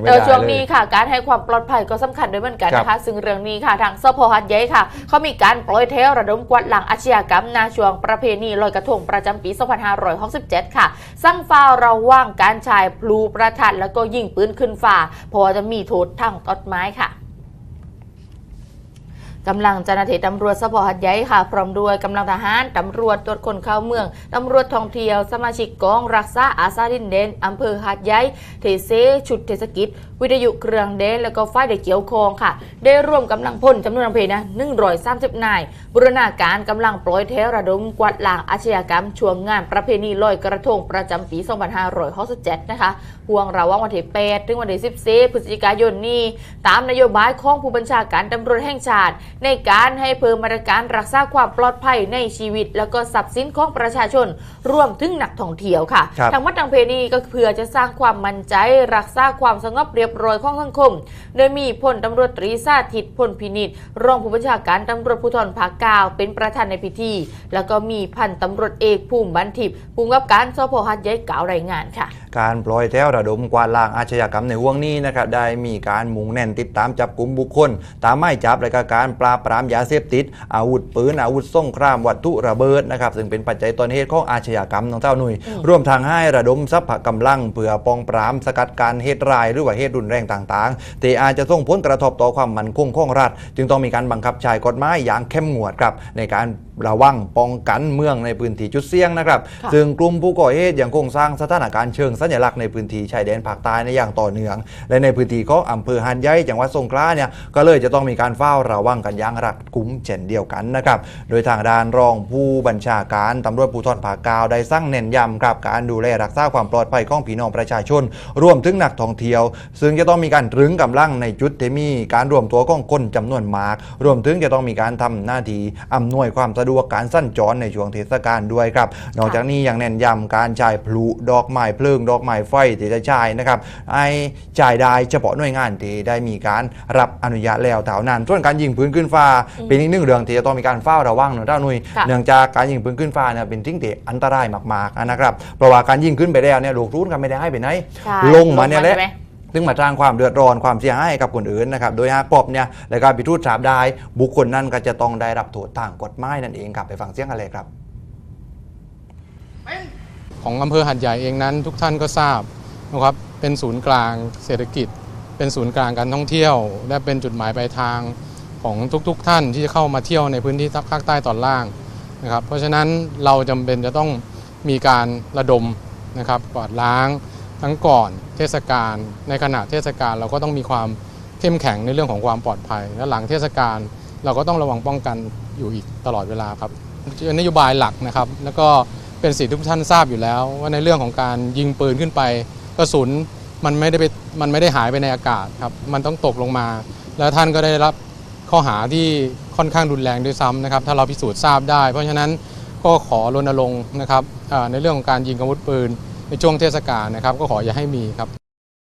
ไม่เดี๋ยวได้ช่วงเลยนี้ค่ะ การให้ความปลอดภัยก็สำคัญด้วยเหมือนกันครับนะคะ ซึ่งเรื่องนี้ค่ะทางสพหัดใหญ่ค่ะเขามีการปล่อยเทวระดมกวาดหลังอาชญากรรมนาช่วงประเพณีลอยกระทงประจำปี 2567 ค่ะสั่งฟ้าระว่างการชายพลูประทัดแล้วก็ยิงปืนขึ้นฟ้าเพราะว่าจะมีโทษทางกฎหมายค่ะ กำลังเจ้าหน้าที่ตำรวจสพหัดใหญ่ค่ะ พร้อมด้วยกำลังทหารตำรวจตรวจคนเข้าเมืองตำรวจท่องเที่ยว สมาชิกกองรักษาอาซาดินเดนอำเภอหัดใหญ่เทเซชุดเทศกิจ วิทยุเครื่องเดน แล้วก็ฝ่ายเด็กเกี่ยวคองค่ะ ได้ร่วมกำลังพลจำนวนอำเภอนะ130นายบูรณาการกำลังปล่อยเทระดมกวาดล้างอาชญากรรมช่วงงานประเพณีลอยกระทงประจำปี2567นะคะห่วงระว่างวันที่8ถึงวันที่14พฤศจิกายนนี้ ตามนโยบายของผู้บัญชาการตำรวจแห่งชาติในการให้เพิ่มมาตรการรักษาความปลอดภัยในชีวิต แล้วก็ทรัพย์สินของประชาชนรวมถึงนักท่องเที่ยวค่ะครับทางวัดทางเพณีก็เพื่อจะสร้างความมั่นใจรักษาความสงบเรียบร้อยของสังคม โดยมีพลตำรวจตรีสาธิตพลพินิษรองผู้บัญชาการตำรวจภูธรภาคเก้าเป็นประธานในพิธี แล้วก็มีพันตำรวจเอกภูมิบันทิพย์ผู้กำกับการสพหัดใหญ่กล่าวรายงานค่ะ การปล่อยแถวระดมกวาดล้างอาชญากรรมในห่วงนี้นะครับได้มีการมุ่งแน่นติดตามจับกลุ่มบุคคล ตามหมายจับและก็การปราบปรามยาเสพติด อาวุธปืนอาวุธสงครามวัตถุระเบิดนะครับซึ่งเป็นปัจจัยต้นเหตุของอาชญากรรมของเจ้าหนุ่ยรวมทางให้ระดมทรัพย์กำลังเพื่อป้องปรามสกัดการเหตุร้าย หรือว่าเหตุรุนแรงต่างๆแต่อาจจะส่งผลกระทบต่อความมั่นคงของรัฐ จึงต้องมีการบังคับใช้กฎหมายอย่างเข้มงวดครับในการระวังป้องกันเมืองในพื้นที่จุดเสี่ยงนะครับค่ะซึ่งกลุ่มผู้ก่อเหตุยังคงสร้างสถานการณ์เชิงสัญลักษณ์ในพื้นที่ชายแดนภาคใต้ในอย่างต่อเนื่อง และในพื้นที่ของอำเภอหันใหญ่จังหวัดสงขลาเนี่ยก็เลยจะต้องมีการเฝ้าระวังกันอย่างรัดกุมเช่นเดียวกันนะครับ โดยทางด้านรองผู้บัญชาการตำรวจภูธรภาคเกาวได้สร้างเน้นย้ำครับการดูแลรักษาความปลอดภัยของพี่น้องประชาชน รวมถึงนักท่องเที่ยว ซึ่งจะต้องมีการตรึงกำลังในจุดที่มีการรวมตัวของคนจำนวนมาก รวมถึงจะต้องมีการทำหน้าที่อำนวยความสะดวกการสั้นจรในช่วงเทศกาลด้วยครับ นอกจากนี้ยังเน้นย้ำการจ่ายพลุดอกไม้เพลิงดอกไม้ไฟที่จะจ่ายนะครับไอ้จ่ายได้เฉพาะหน่วยงานที่ได้มีการรับอนุญาตแล้วเท่านั้นส่วนการยิงปืนขึ้นฟ้า เป็นอีกหนึ่งเรื่องที่จะต้องมีการเฝ้าระวังหนึ่งเท่านุยค่ะเนื่องจากการยิงปืนขึ้นฟ้าเนี่ยเป็นทิ้งที่อันตรายมากๆนะครับเพราะว่าการยิงขึ้นไปแล้วเนี่ยลูกรุ่นกันไม่ได้ให้ไปไหนใช่ลงมาเนี่ยแหละใช่ไซึ่งมาสร้างความเดือดร้อนความเสียหายให้กับคนอื่นนะครับ โดยหากพบเนี่ยและการพิทูตสาบได้บุคคลนั้นก็จะต้องได้รับโทษทางกฎหมายนั่นเองครับไปฟังเสียงกันเลยครับ ของอำเภอหัดใหญ่เองนั้น ทุกท่านก็ทราบนะครับเป็นศูนย์กลางเศรษฐกิจ เป็นศูนย์กลางการท่องเที่ยว และเป็นจุดหมายปลายทาง ของทุกๆทท่านที่จะเข้ามาเที่ยวในพื้นที่ภาคใต้ตอนล่างนะครับ เพราะฉะนั้นเราจำเป็นจะต้องมีการระดมนะครับกวาดล้างทั้งก่อนเทศกาลในขณะเทศกาลเราก็ต้องมีความเข้มแข็งในเรื่องของความปลอดภัย และหลังเทศกาลเราก็ต้องระวังป้องกันอยู่อีกตลอดเวลาครับนโยบายหลักนะครับ แล้วก็เป็นสิ่งทุกท่านทราบอยู่แล้ว ว่าในเรื่องของการยิงปืนขึ้นไปกระสุนมันไม่ได้ไปมันไม่ได้หายไปในอากาศครับมันต้องตกลงมา แล้วท่านก็ได้รับ ข้อหาที่ค่อนข้างรุนแรงด้วยซ้ำนะครับถ้าเราพิสูจน์ทราบได้ เพราะฉะนั้นก็ขอรณรงค์นะครับในเรื่องของการยิงอาวุธปืนในช่วงเทศกาลนะครับก็ขออย่าให้มีครับ